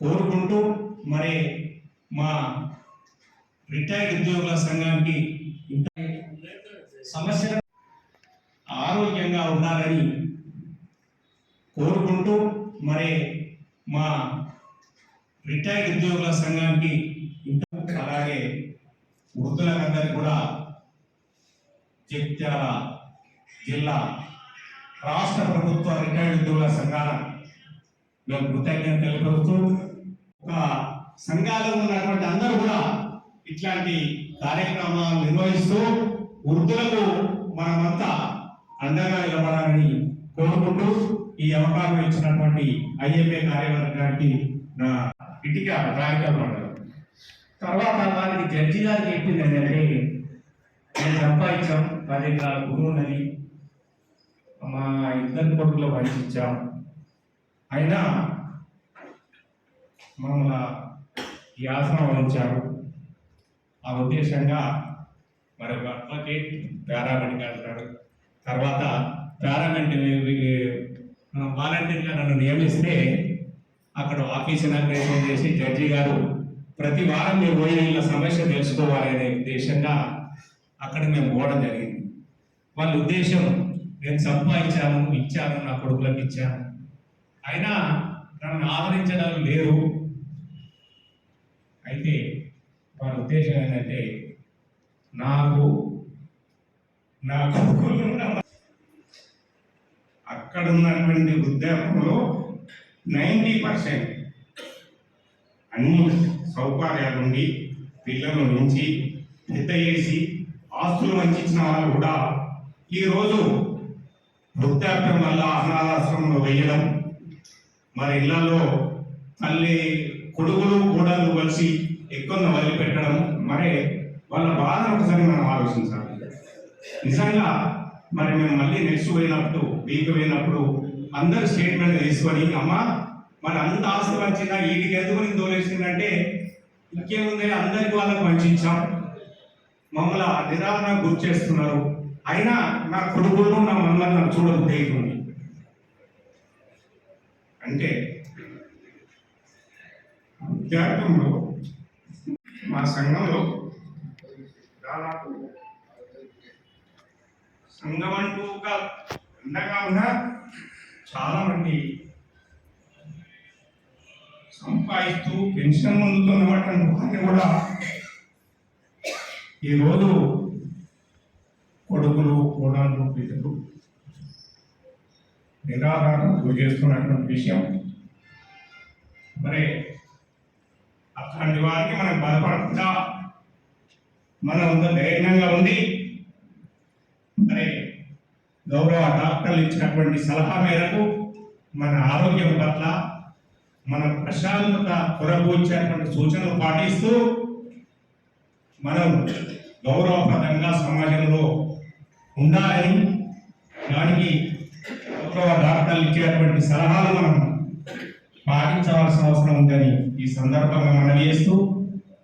కోరుకుంటూ మరి మా రిటైర్డ్ ఉద్యోగుల సంఘానికి సమస్య ఆరోగ్యంగా ఉండాలని కోరుకుంటూ మరి మా రిటైర్డ్ ఉద్యోగుల సంఘానికి ఇంత అలాగే వృద్ధులందరికీ కూడా జగిత్యాల జిల్లా రాష్ట్ర ప్రభుత్వ రిటైర్డ్ ఉద్యోగుల సంఘాల మేము కృతజ్ఞత తెలుపుతూ ఒక సంఘాలు ఉన్నటువంటి అందరూ కూడా ఇట్లాంటి కార్యక్రమాలు నిర్వహిస్తూ వృద్ధులకు మనమంతా అండగా నిలబడాలని కోరుకుంటూ ఈ అవకాశం ఇచ్చినటువంటి ఐఎంఏ కార్యవర్గానికి నా ఇటుక రాయటం తర్వాత వారికి జడ్జి గారు చెప్పింది ఏంటంటే నేను సంపాదించాం పది నా భూమి మా ఇద్దరు కొడుకులో పండించాం అయినా మమ్మల్ని ఈ ఆసనం వహించారు. ఆ ఉద్దేశంగా మరి ఒక అడ్వకేట్ పారామెడిక్ అంటాడు తర్వాత పారామెడ్ వాలంటీర్గా నన్ను నియమిస్తే అక్కడ ఆఫీస్ ఇనాగ్రేషన్ చేసి జడ్జి గారు ప్రతి వారం మీరు పోయి వీళ్ళ సమస్య తెలుసుకోవాలి అనే ఉద్దేశంగా అక్కడ మేము పోవడం జరిగింది. వాళ్ళ ఉద్దేశం నేను సంపాదించాను ఇచ్చాను నా కొడుకులకు ఇచ్చాను. అయినా నన్ను ఆదరించడం లేరు. అయితే వారి ఉద్దేశం ఏంటంటే నాకు నా కొడుకులు అక్కడ ఉన్నటువంటి వృద్ధాపంలో నైంటీ పర్సెంట్ అన్ని సౌకర్యాలుండి పిల్లల నుంచి పెద్ద చేసి ఆస్తులు వంచిన వాళ్ళు కూడా ఈరోజు వృద్ధాప్యం వల్ల అనాథాశ్రమంలో వేయడం మన ఇళ్ళలో తల్లి కొడుకులు కూడలు కలిసి ఎక్కువ వదిలిపెట్టడం మరి వాళ్ళ బాధ ఒకసారి మనం ఆలోచించాలి. నిజంగా మరి మేము మళ్ళీ నెక్స్ట్ పోయినప్పుడు వీక్ పోయినప్పుడు అందరు స్టేట్మెంట్ తీసుకొని అమ్మా మరి అంత ఆస్తి పంచినా వీటికి ఎందుకు దోలేసిందంటే ఇంకేముంది? అందరికి వాళ్ళకి పంచించాం మమ్మల్ని నిరాదరణ గుర్తు చేస్తున్నారు. అయినా నా కొడుకులు నా మమ్మల్ని నాకు చూడదు అంటే విద్యార్థంలో మా సంఘంలో దాదాపు సంఘం అంటూ ఒక అండగా ఉన్న చాలా మంది సంపాదిస్తూ పెన్షన్ పొందుతున్నటువంటి వారిని కూడా ఈరోజు కొడుకులు కోడళ్ళు బిడ్డలు నిరాధారణ గురి చేస్తున్నటువంటి విషయం. మరి అట్లాంటి వారికి మనం బలపడకుండా మనం ధైర్యంగా ఉండి మరి గౌరవ డాక్టర్లు ఇచ్చినటువంటి సలహా మేరకు మన ఆరోగ్యం పట్ల మన ప్రశాంతత కొరకు సూచనలు పాటిస్తూ మనం గౌరవప్రదంగా సమాజంలో ఉండాలని గౌరవ ఇచ్చేటువంటి సలహాలు మనం పాటించవలసిన అవసరం ఉందని ఈ సందర్భంగా మనం చేస్తూ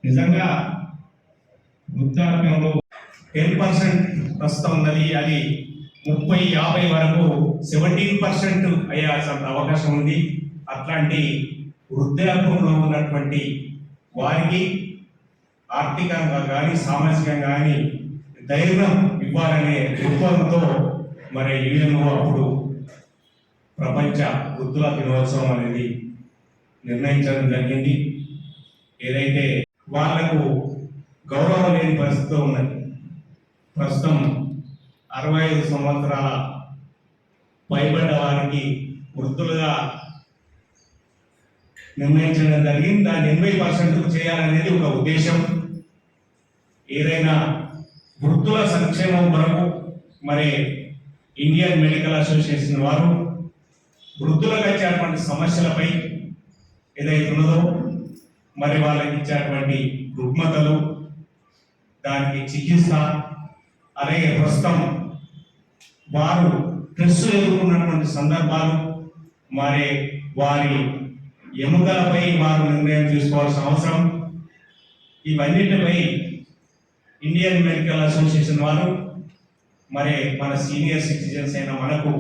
నిజంగా వృద్ధాప్యంలో టెన్ పర్సెంట్ ప్రస్తుతం ఉన్నది అది ముప్పై యాభై వరకు సెవెంటీన్ పర్సెంట్ అయ్యాల్సిన అవకాశం ఉంది. అట్లాంటి వృద్ధాప్యంలో ఉన్నటువంటి వారికి ఆర్థికంగా కానీ సామాజికంగా కానీ ధైర్యం ఇవ్వాలనే దృక్పథంతో మరి యుఎన్ఓ అప్పుడు ప్రపంచ వృద్ధుల దినోత్సవం అనేది నిర్ణయించడం జరిగింది. ఏదైతే వాళ్ళకు గౌరవం లేని పరిస్థితిలో ఉన్నది ప్రస్తుతం అరవై ఐదు సంవత్సరాల పైబడ్డ వారికి వృద్ధులుగా నిర్ణయించడం జరిగింది. దాన్ని ఎనభై పర్సెంట్ చేయాలనేది ఒక ఉద్దేశం. ఏదైనా వృద్ధుల సంక్షేమం కొరకు మరి ఇండియన్ మెడికల్ అసోసియేషన్ వారు వృద్ధులకు వచ్చేటువంటి సమస్యలపై ఏదైతే ఉన్నదో మరి వాళ్ళకి ఇచ్చేటువంటి రుగ్మతలు దానికి చికిత్స అలాగే ప్రస్తుతం వారు స్ట్రెస్ ఎదుర్కొన్నటువంటి సందర్భాలు మరి వారి ఎముకలపై వారు నిర్ణయం తీసుకోవాల్సిన అవసరం. ఇవన్నిటిపై ఇండియన్ మెడికల్ అసోసియేషన్ వారు మరి మన సీనియర్ సిటిజన్స్ అయిన మనకు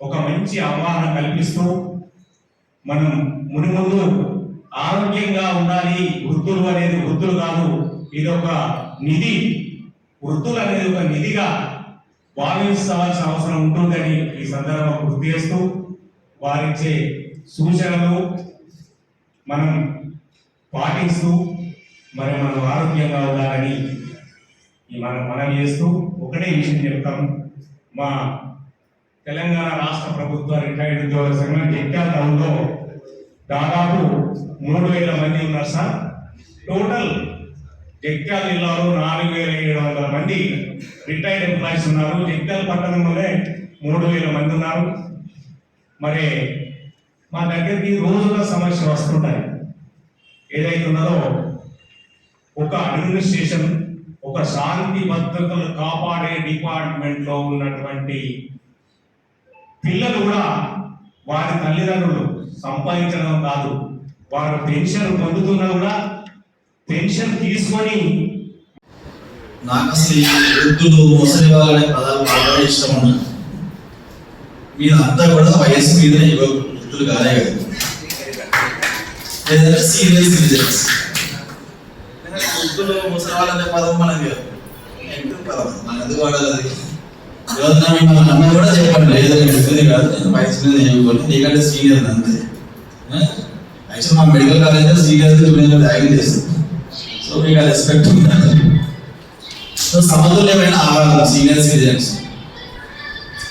ఒక మంచి అవగాహన కల్పిస్తూ మనం మునిముందు ఆరోగ్యంగా ఉండాలి. వృద్ధులు అనేది వృద్ధులు కాదు. ఇది ఒక నిధి. వృద్ధులు అనేది ఒక నిధిగా భావించవలసిన అవసరం ఉంటుందని ఈ సందర్భంగా గుర్తు చేస్తూ వారిచ్చే సూచనలు మనం పాటిస్తూ మరి మనం ఆరోగ్యంగా ఉండాలని మనం మనం చేస్తూ ఒకటే విషయం చెప్తాం. మా తెలంగాణ రాష్ట్ర ప్రభుత్వ రిటైర్డ్ ఉద్యోగుల సంఘం జగిత్యాల టౌన్లో దాదాపు మూడు వేల మంది ఉన్నారు సార్. టోటల్ జగిత్యాల జిల్లాలో నాలుగు వేల ఏడు వందల మంది రిటైర్డ్ ఎంప్లాయీస్ ఉన్నారు. జగిత్యాల పట్టణంలోనే మూడు వేల మంది ఉన్నారు. మరి మా దగ్గరికి రోజుల సమస్య వస్తుంటాయి. ఏదైతే ఉన్నదో ఒక అడ్మినిస్ట్రేషన్ ఒక శాంతి భద్రతలు కాపాడే డిపార్ట్మెంట్లో ఉన్నటువంటి పిల్లలు కూడా వారి తల్లిదండ్రులు సంపాదించడం కాదు. వారు పెన్షన్ పొందుతున్నా కూడా పెన్షన్ తీసుకొని నాకు వృద్ధులు ముసలి వాళ్ళని పదాలు బాగా ఇష్టం ఉండదు మీరంతా కూడా వయసు మీద యువ వృద్ధులు కానే కదా. లేదంటే సీనియర్ సిటిజన్స్ వృద్ధులు ముసలి వాళ్ళనే పదం మనకి నెగిటివ్ పదం? మన ఎందుకు వాడాలి అన్న కూడా చెప్పండి లేదు పెద్దది కాదు నేను వయసు మీద చదువుకోండి నీకంటే సీనియర్ అంతే యాక్చువల్ మా మెడికల్ కాలేజ్ సీనియర్స్ జూనియర్ త్యాగం చేస్తుంది సో మీకు ఆ రెస్పెక్ట్ ఉండాలి సో సమతుల్యమైన ఆహారం సీనియర్ సిటిజన్స్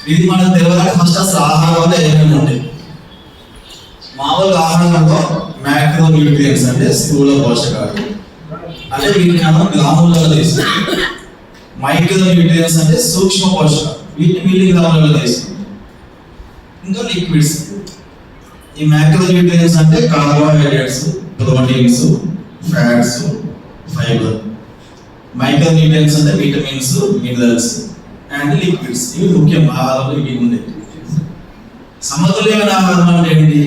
ఇది మనం తెలియాలంటే ఫస్ట్ అసలు ఆహారంలో ఏమేమి ఉంటాయి మామూలు ఆహారంలో మ్యాక్రో న్యూట్రియన్స్ అంటే స్థూల పోషకాలు. అంటే వీటిని మనం గ్రాములలో తీసుకుంటాం. మైక్రో న్యూట్రియన్స్ అంటే సూక్ష్మ పోషకాలు వీటిని మిల్లీగ్రాములలో తీసుకుంటాం. ఇంకా లిక్విడ్స్ ఈ మైక్రో న్యూట్రియన్స్ అంటే carbohydrates proteins fats fibre. Micro nutrients అంటే విటమిన్స్ మినరల్స్ అండ్ లిక్విడ్స్. ఇవి ముఖ్యం ఆహారంలో ఇవి ఉన్నాయి సమతుల్యమైన ఆహారం అంటే ఏంటి?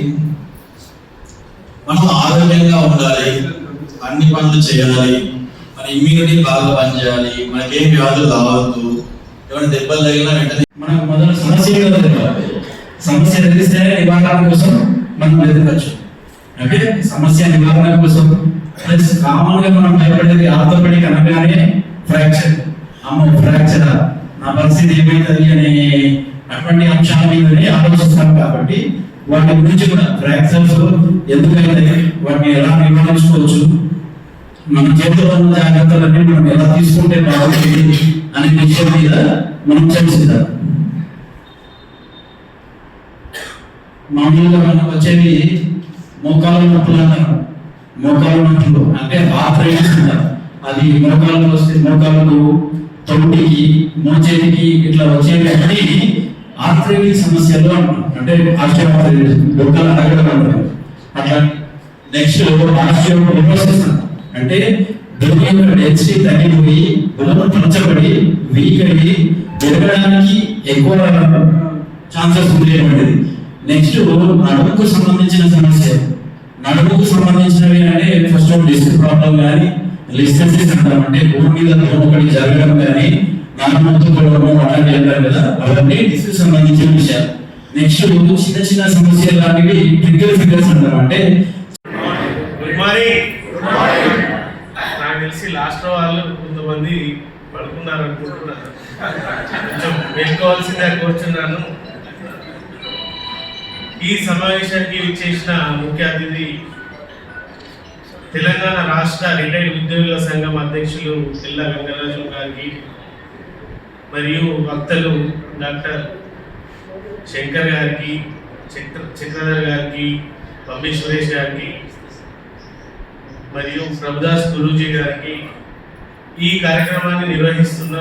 మనం ఆరోగ్యంగా ఉండాలి అన్ని పనులు చేయాలి మన ఇమ్యూనిటీ బాగా పనిచేయాలి మనకేం వ్యాధులు రావద్దు ఏమైనా దెబ్బలు తగిలినా వెంటనే మనకు మొదలు సమస్య సమస్య తెలిస్తే నివారణ కోసం మనం ఎదురచ్చు ఓకే? సమస్య నివారణ కోసం. ప్లస్ కామన్గా మనం భయపడేది ఆర్థోపెడిక్ అనగానే ఫ్రాక్చర్ అమ్మ ఫ్రాక్చర్ నా పరిస్థితి ఏమైతుంది అనే అటువంటి అంశాల మీదనే ఆలోచిస్తాం కాబట్టి వాటి గురించి కూడా ఫ్రాక్చర్స్ ఎందుకైతే వాటిని ఎలా నివారించుకోవచ్చు మన చేతిలో ఉన్న జాగ్రత్తలన్నీ మనం ఎలా తీసుకుంటే బాగుంటుంది అనే విషయం మీద మనం చర్చిద్దాం. మామూలుగా మనకు వచ్చేవి మోకాల నొప్పులు అంటారు. మోకాల నొప్పులు అంటే ఆర్థరైటిస్ అంటారు అది మోకాలకు వస్తే మోకాలకు తొట్టికి మోచేతికి ఇట్లా వచ్చేవి అన్ని ఆర్థరైటిస్ సమస్యలు అంటారు అంటే ఆస్టియోఆర్థరైటిస్ బొక్కలు అడగడం అంటారు. అట్లా నెక్స్ట్ ఆస్టియోపోరోసిస్ అంటారు. అంటే భూమి యొక్క డెన్సిటీ తగ్గిపోయి బలం పరచబడి వీక్ అయ్యి పెరగడానికి ఎక్కువ ఛాన్సెస్ ఉండేటువంటిది. నెక్స్ట్ నడుముకు సంబంధించిన సమస్య. నడుముకు సంబంధించినవి అంటే ఫస్ట్ డిస్క్ ప్రాబ్లం కానీ లిస్టెసిస్ అంటాం అంటే భూమి మీద ఒకటి జరగడం కానీ నడుముతో పొడవడం అలాంటివి అంటారు కదా. అవన్నీ డిస్క్ సంబంధించిన విషయాలు. నెక్స్ట్ చిన్న చిన్న సమస్యలు లాంటివి ట్రిగ్గర్ ఫిగర్స్ అంటాం అంటే గుడ్ మార్నింగ్ తెలిసి లాస్ట్ వాళ్ళు కొంతమంది పడుకున్నారు అనుకుంటున్నారు. కొంచెం వెళ్ళుకోవాల్సిందే కూర్చున్నాను. ఈ సమావేశానికి విచ్చేసిన ముఖ్య అతిథి తెలంగాణ రాష్ట్ర రిటైర్డ్ ఉద్యోగుల సంఘం అధ్యక్షులు పిల్ల వెంకటరాజు గారికి మరియు వక్తలు డాక్టర్ శంకర్ గారికి చక్ర చక్రధర్ గారికి పంపి సురేష్ గారికి మరియు ప్రభుదాస్ గురూజీ గారికి ఈ కార్యక్రమాన్ని నిర్వహిస్తున్న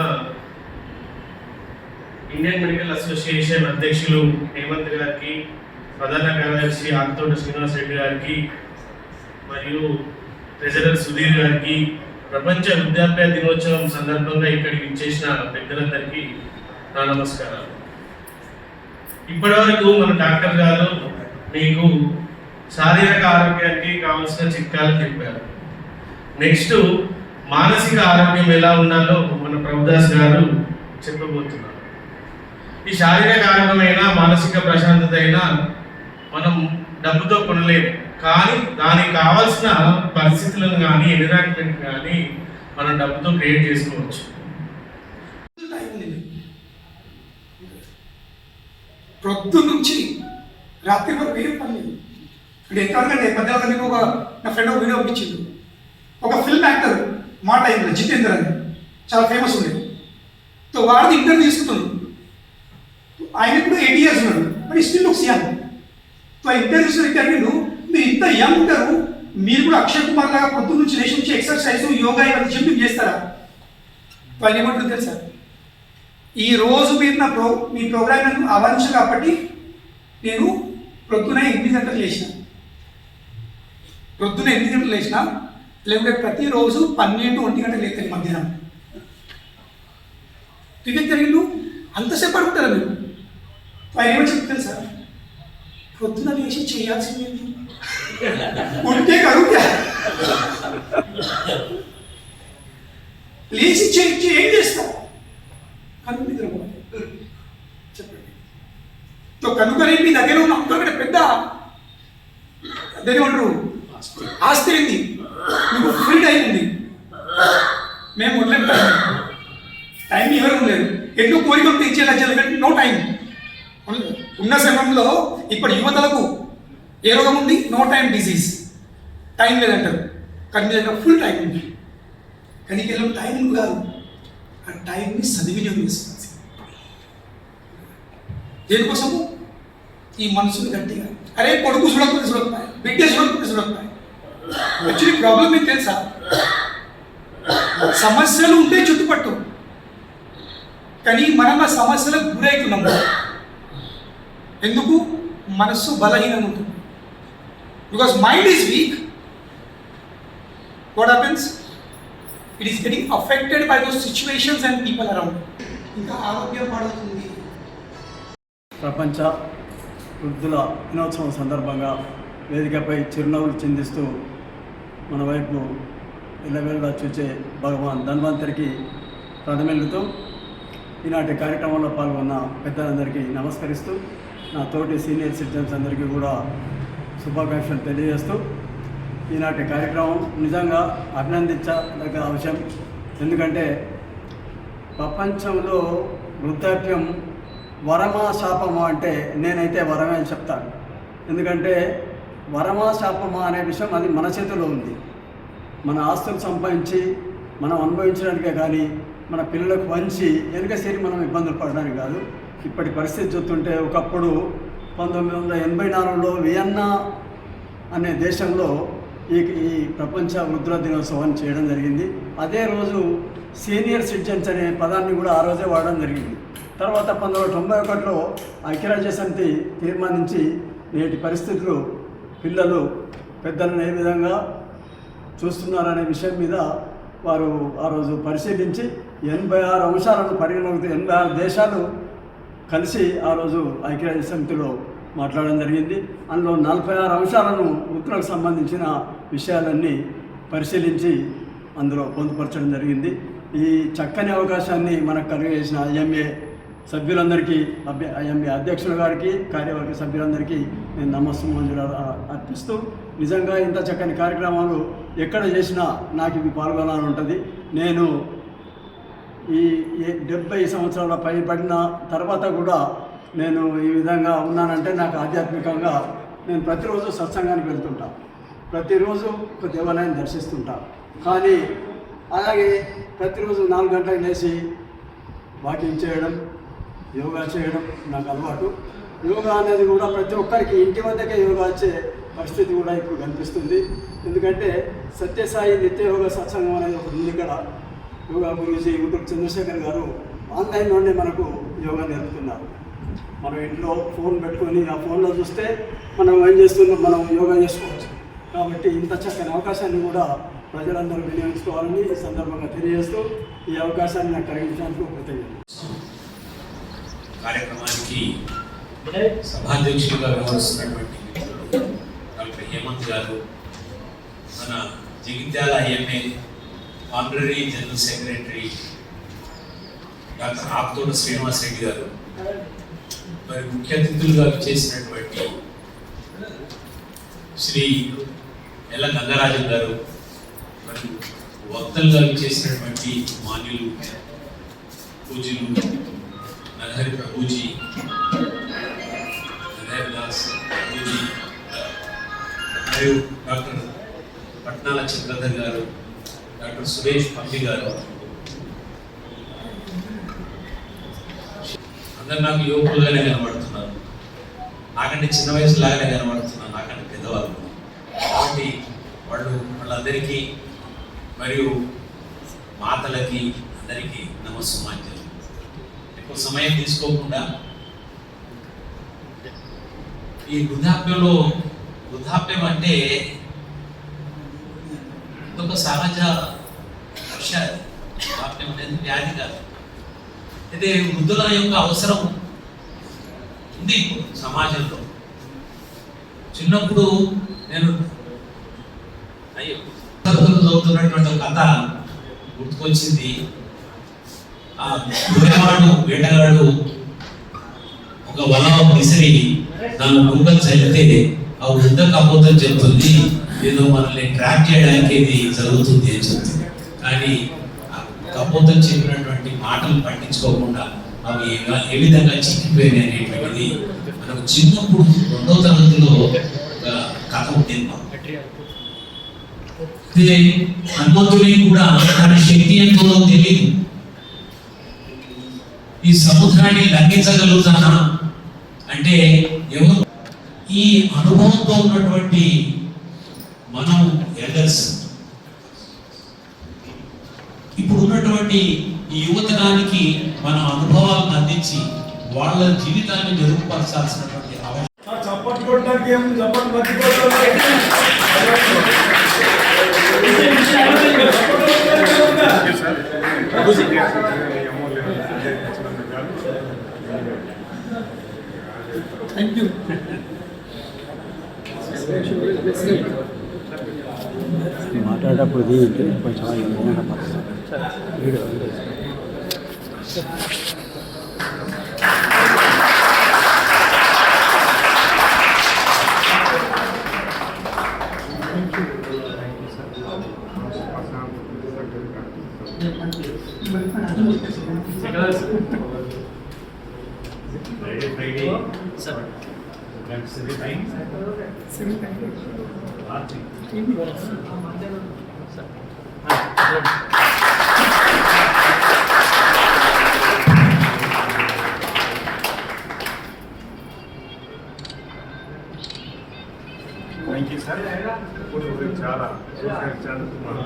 ఇండియన్ మెడికల్ అసోసియేషన్ అధ్యక్షులు హేమంత్ గారికి ప్రధాన కార్యదర్శి ఆంతోట శ్రీనివాస్ రెడ్డి గారికి మరియు ట్రెజరర్ సుధీర్ గారికి ప్రపంచ వృద్ధాప్య దినోత్సవం సందర్భంగా ఇక్కడికి ఇచ్చేసిన పెద్దలందరికీ నా నమస్కారాలు. ఇప్పటివరకు మన డాక్టర్ గారు మీకు శారీరక ఆరోగ్యానికి కావాల్సిన చిట్కాలు చెప్పారు నెక్స్ట్ మానసిక ఆరోగ్యం ఎలా ఉండాలో మన ప్రభుదాస్ గారు చెప్పబోతున్నారు. ఈ శారీరక ఆరోగ్యమైన మానసిక ప్రశాంతత అయినా మనం డబ్బుతో కొనలేము. కానీ దానికి కావాల్సిన పరిస్థితులను కానీ ఎన్విరాన్మెంట్ కానీ మనం డబ్బుతో క్రియేట్ చేసుకోవచ్చు. ప్రొద్దు నుంచి రాత్రి వరకు ఏం పని లేదు. ఇప్పుడు ఎంతవరకంటే పద్నాలుగు నీకు ఒక నా ఫ్రెండ్ ఒక వీడియో పంపించింది ఒక ఫిల్మ్ యాక్టర్ మా టైంలో జితేందర్ అని. చాలా ఫేమస్ ఉండేది సో వాడిది ఇంటర్వ్యూ తీసుకుంటుంది. ఆయన ఇప్పుడు ఎయిటీ ఇయర్స్ ఉన్నాడు but still looks young so interviews ఇంటర్వ్యూలు మీరు ఇంత యంగ్ ఉంటారు మీరు కూడా అక్షయ్ కుమార్ లాగా పొద్దున్న నుంచి లేచి నుంచి ఎక్సర్సైజ్ యోగా ఇవన్నీ చెప్పి చేస్తారా? వాళ్ళు ఏమంటారు తెలుసా? ఈ రోజు మీరు నా ప్రో మీ ప్రోగ్రామ్ నన్ను ఆహ్వానించారు కాబట్టి నేను ప్రొద్దున ఎనిమిది గంటలు చేసినాను ప్రొద్దున ఎన్ని గంటలు లేచినా లేకుంటే ప్రతిరోజు పన్నెండు ఒంటి గంటలు లేతాను మధ్యాహ్నం. క్రికెట్ జరిగిండు అంతసేపు పడుకుంటారా మీరు? ఆయన ఏమో చెప్తారు సార్ ప్రొద్దున లేచి చేయాల్సింది ఉంటే కరువుగా లేచి చేయించి ఏం చేస్తాం? కను చెప్పండి. కనుక కనుకనే మీ దగ్గర ఉన్న అంతకంటే పెద్ద అదేమంటారు ఉండరు ఏంది నువ్వు ఫ్రీ టైం ఉంది. మేము వదిలేదు టైం ఎవరూ లేదు. ఎన్నో కోరికలు తీర్చేలా జరగండి నో టైం ఉన్న సమయంలో ఇప్పుడు యువతలకు ఏ రోగం ఉంది? నో టైం డిసీజ్ టైం లేదంటారు. కానీ మీ దగ్గర ఫుల్ టైం ఉంది. కానీ కేవలం టైం కాదు? ఆ టైంని సద్వినియోగం చేసుకోవాలి దేనికోసము? ఈ మనసుని గట్టిగా. అరే కొడుకు చూడకపోతే చూడకపోయి? బిడ్డ చూడకపోతే చూడకపోయి? వచ్చిన ప్రాబ్లం మీకు తెలుసా? సమస్యలు ఉంటే చుట్టుపట్టు. కానీ మనం ఆ సమస్యలకు గురవుతున్నాము ఎందుకు? మనస్సు బలహీనం ఉంటుంది because mind is weak what happens it is getting affected by those situations and people around ఇంకా ఆరోగ్యం పాడవుతుంది. ప్రపంచ వృద్ధుల దినోత్సవం సందర్భంగా వేదికపై చిరునవ్వులు చిందిస్తూ మన వైపు ఇళ్ళవేళ చూచే భగవాన్ ధన్వంతరికి ప్రథమిల్లుతూ ఈనాటి కార్యక్రమంలో పాల్గొన్న పెద్దలందరికీ నమస్కరిస్తూ నా తోటి సీనియర్ సిటిజన్స్ అందరికీ కూడా శుభాకాంక్షలు తెలియజేస్తూ ఈనాటి కార్యక్రమం నిజంగా అభినందించదగ్గ అంశం ఎందుకంటే ప్రపంచంలో వృద్ధాప్యం వరమా శాపమా అంటే నేనైతే వరమే అని చెప్తాను. ఎందుకంటే వరమా శాపమా అనే విషయం అది మన చేతిలో ఉంది. మన ఆస్తులు సంపాదించి మనం అనుభవించడానికే కానీ మన పిల్లలకు వంచి వెనుకసేరి మనం ఇబ్బందులు పడడానికి కాదు. ఇప్పటి పరిస్థితి చూస్తుంటే ఒకప్పుడు పంతొమ్మిది వందల ఎనభై నాలుగులో వియన్నా అనే దేశంలో ఈ ఈ ప్రపంచ వృద్ధుల దినోత్సవాన్ని చేయడం జరిగింది. అదే రోజు సీనియర్ సిటిజన్స్ అనే పదాన్ని కూడా ఆ రోజే వాడడం జరిగింది. తర్వాత పంతొమ్మిది వందల తొంభై ఒకటిలో ఐక్యరాజ్య సమితి తీర్మానించి నేటి పరిస్థితులు పిల్లలు పెద్దలను ఏ విధంగా చూస్తున్నారనే విషయం మీద వారు ఆ రోజు పరిశీలించి ఎనభై ఆరు అంశాలను పరిగణలోకి ఎనభై ఆరు దేశాలు కలిసి ఆ రోజు ఐక్యరాజ్య సమితిలో మాట్లాడడం జరిగింది. అందులో నలభై ఆరు అంశాలను వృత్తులకు సంబంధించిన విషయాలన్నీ పరిశీలించి అందులో పొందుపరచడం జరిగింది. ఈ చక్కని అవకాశాన్ని మనకు కలిగేసిన ఎంఏ సభ్యులందరికీ అభ్య అధ్యక్షుల గారికి కార్యవర్గ సభ్యులందరికీ నేను నమస్సుమంజులు అర్పిస్తూ నిజంగా ఇంత చక్కని కార్యక్రమాలు ఎక్కడ చేసినా నాకు ఇవి పాల్గొనాలని ఉంటుంది నేను ఈ డెబ్బై సంవత్సరాల పైబడిన తర్వాత కూడా నేను ఈ విధంగా ఉన్నానంటే నాకు ఆధ్యాత్మికంగా నేను ప్రతిరోజు సత్సంగానికి వెళ్తుంటా. ప్రతిరోజు ఒక దేవాలయాన్ని దర్శిస్తుంటా. కానీ అలాగే ప్రతిరోజు నాలుగు గంటలకు లేచి వాకింగ్ చేయడం యోగా చేయడం నాకు అలవాటు. యోగా అనేది కూడా ప్రతి ఒక్కరికి ఇంటి వద్దకే యోగా వచ్చే పరిస్థితి కూడా ఇప్పుడు కనిపిస్తుంది. ఎందుకంటే సత్యసాయి నిత్య యోగా సత్సంగం అనేది ఒకటి ఉంది ఇక్కడ. యోగా గురించి యూట్యూబ్ చంద్రశేఖర్ గారు ఆన్లైన్లోనే మనకు యోగా నేర్పుతున్నారు. మనం ఇంట్లో ఫోన్ పెట్టుకొని ఆ ఫోన్లో చూస్తే మనం ఏం చేస్తున్నాం? మనం యోగా చేసుకోవచ్చు. కాబట్టి ఇంత చక్కని అవకాశాన్ని కూడా ప్రజలందరూ వినియోగించుకోవాలని ఈ సందర్భంగా తెలియజేస్తూ ఈ అవకాశాన్ని నాకు కలిగించినందుకు కృతజ్ఞతలు. కార్యక్రమానికి సభాధ్యక్షులుగా వ్యవహరిస్తున్నటువంటి డాక్టర్ హేమంత్ గారు మన Jagtial MA honorary general secretary doctor ఆప్తోట Srinivas Reddy గారు మరి ముఖ్య అతిథులుగా చేసినటువంటి శ్రీ ఎల్ల గంగరాజన్ గారు మరియు వక్తలుగా చేసినటువంటి మాన్యులు పూజలు నగరి ప్రభుజీ నగరి దాస్ ప్రభుజీ మరియు డాక్టర్ పట్నాల చంద్రధర్ గారు డాక్టర్ సురేష్ పంపి గారు. అందరు నాకు యువకులుగానే కనబడుతున్నారు. నాకంటే చిన్న వయసు లాగానే కనబడుతున్నారు నాకంటే పెద్దవాళ్ళు. కాబట్టి వాళ్ళు వాళ్ళందరికీ మరియు మాతలకి అందరికీ నమస్సుమాంజలు. సమయం తీసుకోకుండా ఈ వృద్ధాప్యంలో వృద్ధాప్యం అంటే ఒక సహజ వర్ష వృద్ధాప్యం అనేది వ్యాధి కాదు. అయితే వృద్ధుల యొక్క అవసరం ఉంది ఇప్పుడు సమాజంలో. చిన్నప్పుడు నేను అయ్యో చదువుతున్నటువంటి కథ గుర్తుకొచ్చింది. ఆ గుర్రవాడు వేటగాడు ఒక వల విసిరి దాని గుండెలు చల్లితే ఆ వృద్ధ కపోతం చెప్తుంది ఏదో మనల్ని ట్రాక్ చేయడానికి ఇది జరుగుతుంది అని చెప్తుంది. కానీ కపోతం చెప్పినటువంటి మాటలు పట్టించుకోకుండా అవి ఏ- ఏ విధంగా చిక్కిపోయినాయి అనేటువంటిది మనకు చిన్నప్పుడు రెండో తరగతిలో ఒక కథ ఉంటుంది హనుమంతుడికి కూడా తన శక్తి ఎంతో తెలియదు. ఈ సముద్రాన్ని లంఘించగలుగుతానా? అంటే ఎవరు? ఈ అనుభవంతో ఉన్నటువంటి మనం ఎల్డర్స్ ఇప్పుడు ఉన్నటువంటి ఈ యువతరానికి మన అనుభవాలను అందించి వాళ్ళ జీవితాన్ని మెరుగుపరచాల్సినటువంటి అవసరం. థ్యాంక్ యూ మాట్లాడేటప్పుడు కొంచెం థ్యాంక్ యూ సార్ ఇప్పుడు చాలా చదువుతున్నాను